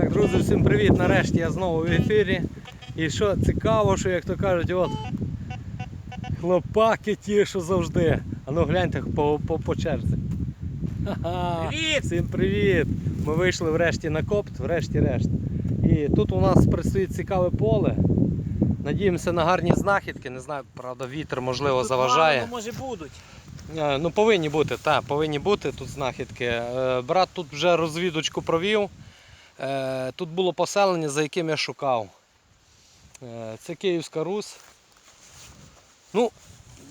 Так, друзі, всім привіт! Нарешті я знову в ефірі. І що цікаво, що як то кажуть, от хлопаки ті, що завжди. А ну гляньте по, по, по черзі. Привіт! Всім привіт! Ми вийшли врешті на копт, врешті-решт. І тут у нас предстоїть цікаве поле. Надіємося на гарні знахідки. Не знаю, правда, вітер можливо Тут заважає. мало, може будуть. Е, Ну, повинні бути, так, повинні бути тут знахідки. Е, Брат тут вже розвідочку провів. Е, Тут було поселення, за яким я шукав. Е, Це Київська Русь. Ну,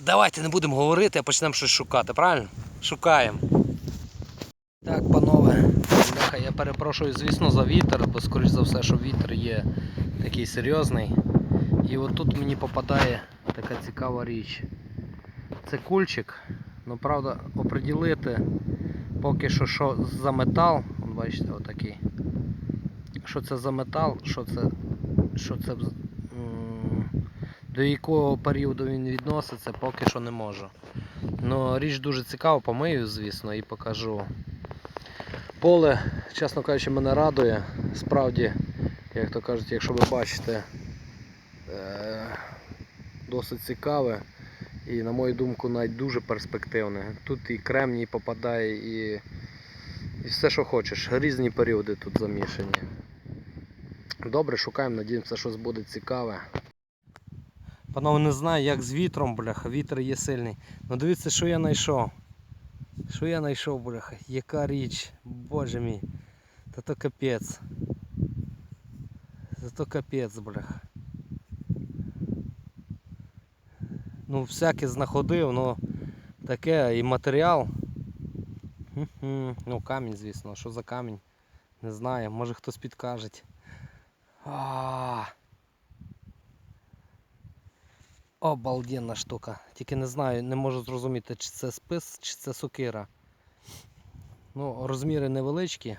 давайте не будемо говорити, а почнемо щось шукати, правильно? Шукаємо. Так, панове, я перепрошую, звісно, за вітер, бо скоріш за все, що вітер є такий серйозний. І от тут мені попадає така цікава річ. Це кульчик. Ну, правда, оприділити поки що що за метал. Бачите, отакий. Що це за метал, що це, що це до якого періоду він відноситься, поки що не можу. Ну, річ дуже цікава, помию, звісно, і покажу. Поле, чесно кажучи, мене радує. Справді, як то кажуть, якщо ви бачите, е, досить цікаве. І на мою думку навіть дуже перспективне. Тут і кремній попадає, і, і все, що хочеш. Різні періоди тут замішані. Добре, шукаємо, надіємося, щось буде цікаве. Панове, не знаю, як з вітром, бляха, вітер є сильний. Ну дивіться, що я знайшов. Що я знайшов, бляха, яка річ, боже мій. Та то капець. Та то капець, бляха. Ну, всяке знаходив, ну таке і матеріал. Ну, камінь, звісно. Що за камінь? Не знаю, може хтось підкаже. Обалденна штука. Тільки не знаю, не можу зрозуміти, чи це спис, чи це сокира. Ну, розміри невеличкі.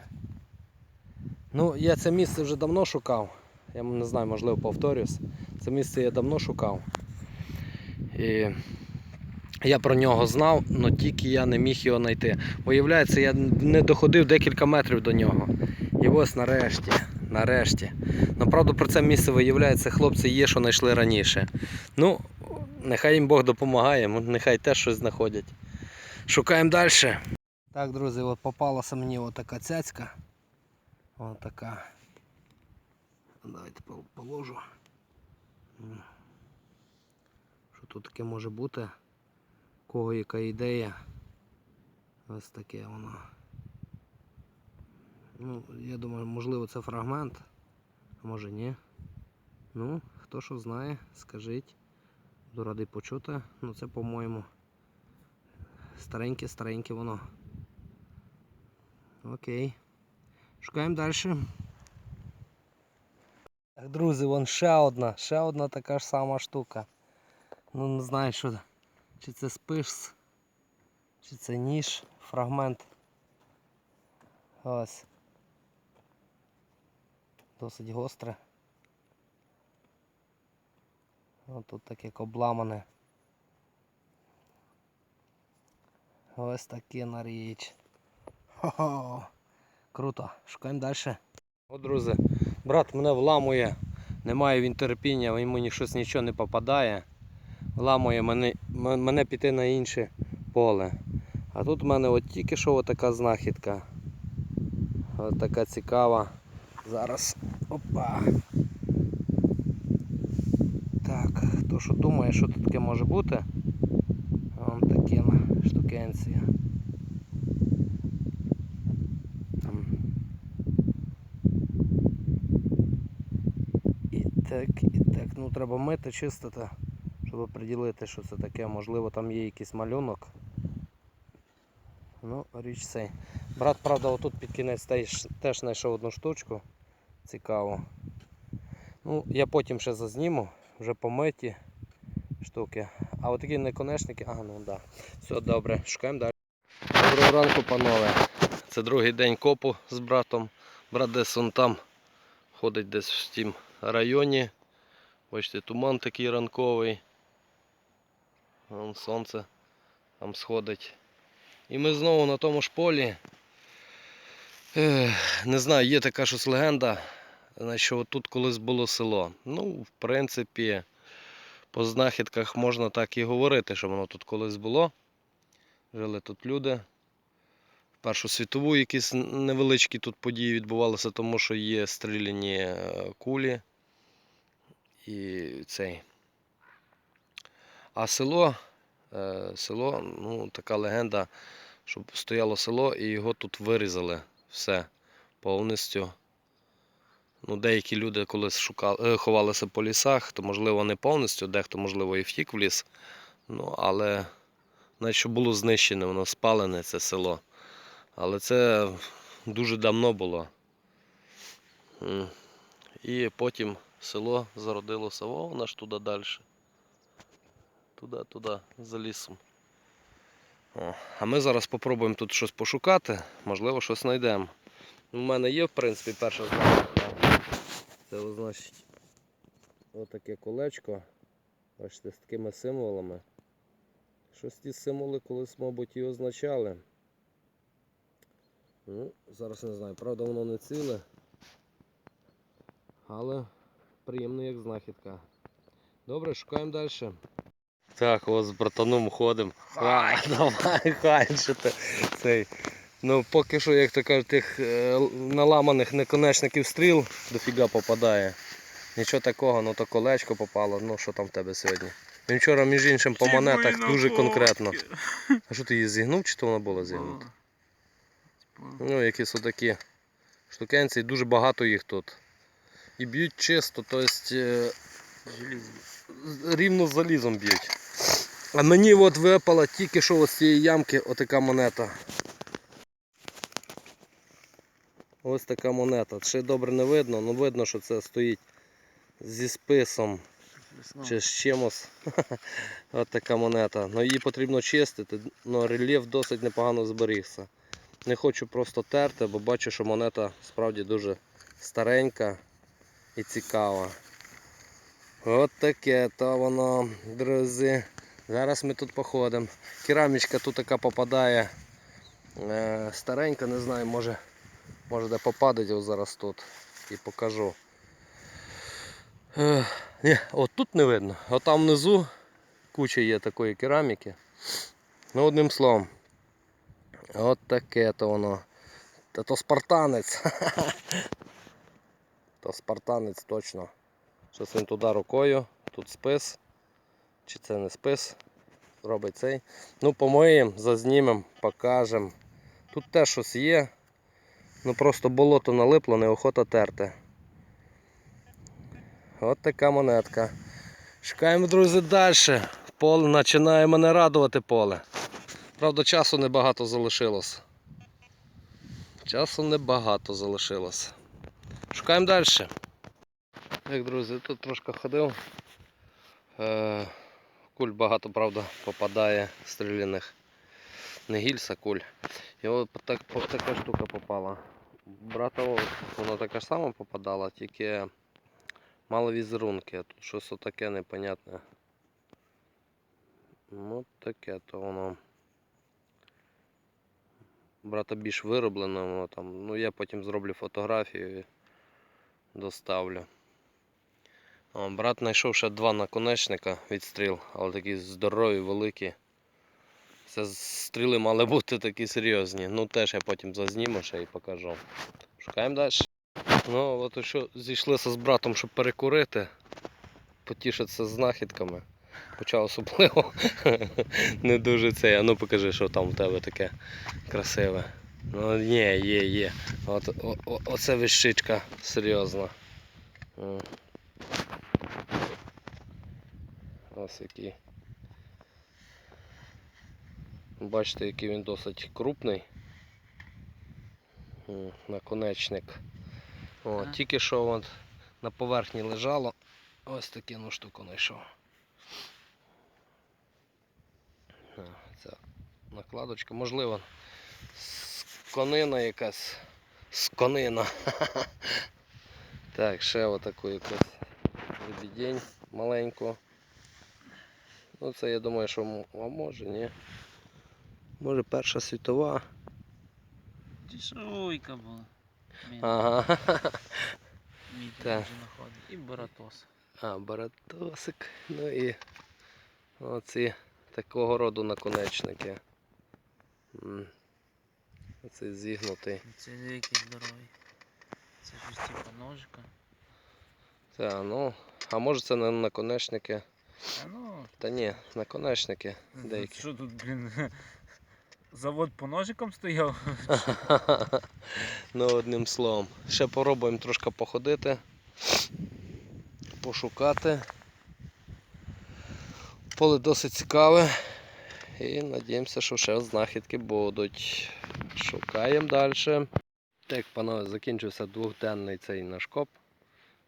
Ну, я це місце вже давно шукав. Я не знаю, можливо повторюсь. Це місце я давно шукав. І я про нього знав, але тільки я не міг його знайти. Виявляється, я не доходив декілька метрів до нього. І ось нарешті, нарешті. Ну, правда, про це місце виявляється, хлопці є, що знайшли раніше. Ну, нехай їм Бог допомагає, нехай теж щось знаходять. Шукаємо далі. Так, друзі, от попалася мені отака цяцька. Отака. Давайте положу. Що тут таке може бути? У Кого яка ідея? Ось таке воно. Ну, я думаю, можливо це фрагмент, а може ні. Ну, хто що знає, скажіть. Буду радий почути. Ну це, по-моєму, стареньке-стареньке воно. Окей. Шукаємо далі. Так, друзі, вон ще одна, ще одна така ж сама штука. Ну не знаю, що чи це спиш, чи це ніж, фрагмент. Ось. Досить гостре. Ось тут таке обламане. Ось таке на річ. Хо-хо. Круто. Шукаємо далі. От, друзі, брат мене вламує. Немає він терпіння, йому щось нічого не попадає. Вламує мене, мене піти на інше поле. А тут в мене от тільки що така знахідка. От така цікава. Зараз. Опа. Так, хто що думає, що тут таке може бути? Вон таке штукенція. І так, і так. Ну треба мити, чистити, щоб приділити, що це таке. Можливо там є якийсь малюнок. Ну, річ цей. Брат, правда, отут під кінець теж знайшов одну штучку. Цікаво. Ну, я потім ще зазніму, вже помиті штуки. А от такі наконечники, ага, ну да. Все добре, шукаємо далі. Доброго ранку, панове. Це другий день копу з братом. Брат десь он там ходить десь в тім районі. Бачите, туман такий ранковий. Вон сонце там сходить. І ми знову на тому ж полі. Не знаю, є така щось легенда, що тут колись було село. Ну, в принципі, по знахідках можна так і говорити, що воно тут колись було. Жили тут люди. Першу світову якісь невеличкі тут події відбувалися, тому що є стріляні е, кулі і цей. А село, е, село, ну, така легенда, щоб стояло село і його тут вирізали все повністю. Ну, деякі люди колись шукали, е, ховалися по лісах, то можливо не повністю, дехто, можливо, і втік в ліс. Ну, але навіть що було знищене, воно спалене це село. Але це дуже давно було. І потім село зародилося вон аж туди далі. Туди, туди, за лісом. О, а ми зараз спробуємо тут щось пошукати, можливо, щось знайдемо. У мене є, в принципі, перша знахідка. Це значить отаке колечко. Бачите, з такими символами. Щось ті символи колись, мабуть, і означали. Ну, зараз не знаю, правда воно не ціле. Але приємно як знахідка. Добре, шукаємо далі. Так, ось з братаном ходимо. Давай, хай, що цей. Ну, поки що, як то кажуть, тих е, наламаних неконечників стріл дофіга попадає. Нічого такого, ну то колечко попало. Ну що там в тебе сьогодні? Він вчора, між іншим, по монетах дуже конкретно. А що ти її зігнув, чи то вона була зігнута? Ну, якісь отакі штукенці, і дуже багато їх тут. І б'ють чисто, тобто рівно з залізом б'ють. А мені от випала тільки що з цієї ямки отака монета. Ось така монета. Ще добре не видно, але видно, що це стоїть зі списом чи з чимось. Ось така монета. Ну її потрібно чистити, але рельєф досить непогано зберігся. Не хочу просто терти, бо бачу, що монета справді дуже старенька і цікава. От таке то воно, друзі. Зараз ми тут походимо. Керамічка тут така попадає. Е, старенька, не знаю, може, може де попадать зараз тут і покажу. Е, ні, от тут не видно. От там внизу куча є такої кераміки. Ну, одним словом. От таке то воно. Та то спартанець. То спартанець точно. Щось він туди рукою, тут спис. Чи це не спис? Робить цей. Ну, помиємо, зазнімемо, покажемо. Тут теж щось є. Ну просто болото налипло, неохота терти. От така монетка. Шукаємо, друзі, далі. Поле починає мене радувати поле. Правда, часу небагато залишилось. Часу небагато залишилось. Шукаємо далі. Так, друзі, тут трошки ходив. Е, Куль багато, правда, попадає стріляних. Не гільз, а куль. І от так, от така штука попала. Брата вона така ж сама попадала, тільки мало візерунки. Тут щось отаке непонятне. Ну таке то воно. Брата більш вироблено, воно там. Ну я потім зроблю фотографію і доставлю. О, брат знайшов ще два наконечника від стріл, але такі здорові, великі. Це стріли мали бути такі серйозні. Ну теж я потім зазніму ще і покажу. Шукаємо далі. Ну, от що зійшлися з братом, щоб перекурити, потішитися з знахідками. Хоча особливо не дуже це. А ну покажи, що там у тебе таке красиве. Ну ні, є, є. От, о, о, оце вещичка серйозна. Ось який. Бачите, який він досить крупний. Наконечник. О, тільки що от на поверхні лежало. Ось таку ну, штуку знайшов. Це накладочка, можливо, сконина якась. Сконина. Так, ще отаку якусь лебідень маленьку. Ну це я думаю, що а може, ні. Може Перша світова. Чешуйка була. Мій, Ага. мій так. так. І баратос. А, баратосик. Ну і оці такого роду наконечники. Оцей зігнутий. Це який здоровий. Це щось типу ножика. Та, ну, а може це не наконечники? А ну, Та ні, наконечники деякі. що тут, блін, завод по ножикам стояв? ну, одним словом. Ще попробуємо трошки походити, пошукати. Поле досить цікаве. І надіємося, що ще знахідки будуть. Шукаємо далі. Так, панове, закінчився двохденний цей наш коп.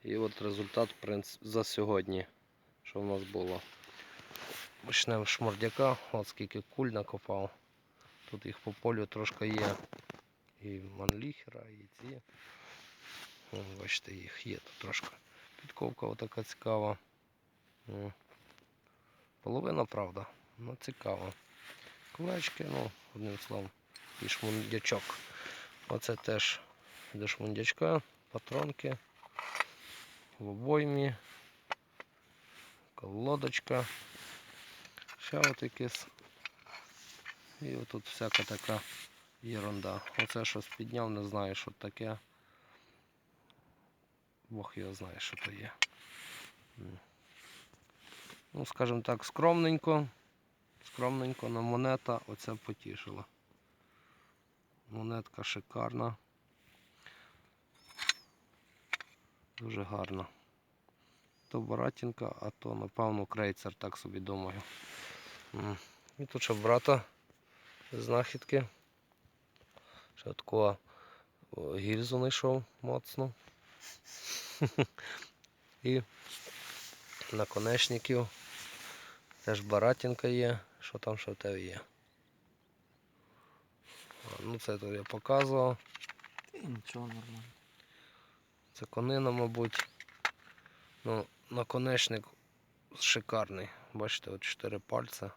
І от результат за сьогодні, що в нас було. Почнемо з шмордяка, от скільки куль накопав. Тут їх по полю трошки є. І манліхера, і ці. Бачите, їх є тут трошки. Підковка отака цікава. Половина, правда, ну цікаво. Кулачки, ну, одним словом, і шмундячок. Оце теж до шмундячка, патронки, в обоймі, колодочка. От якийсь. І отут всяка така Єрунда. Оце щось підняв, не знаю, що таке. Бог його знає, що то є. Ну, скажімо так, скромненько. Скромненько, на монета оце потішила. Монетка шикарна. Дуже гарна. То Баратінка, а то, напевно, крейцер, так собі думаю. І тут ще брата знахідки. Ще такого гільзу знайшов моцну. І наконечників. Теж баратінка є. Що там ще в тебе є? Ну це тут я показував. Нічого нормально. Це конина, мабуть. Ну, наконечник шикарний. Бачите, от чотири пальця.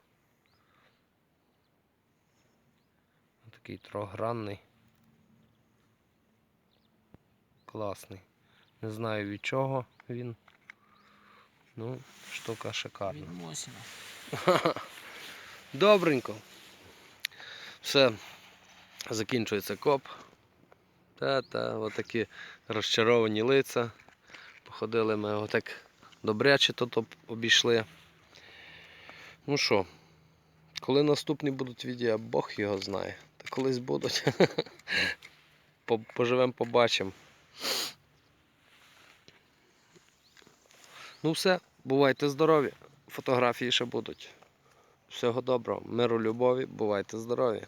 Такий трьохгранний. Класний. Не знаю від чого він. Ну, штука шикарна. Від Мосіна. Добренько. Все. Закінчується коп. Та-та, отакі розчаровані лиця. Походили ми отак добряче тут обійшли. Ну що, коли наступні будуть відео, Бог його знає. Колись будуть. Поживемо, побачимо. Ну все, бувайте здорові. Фотографії ще будуть. Всього доброго, миру, любові, бувайте здорові.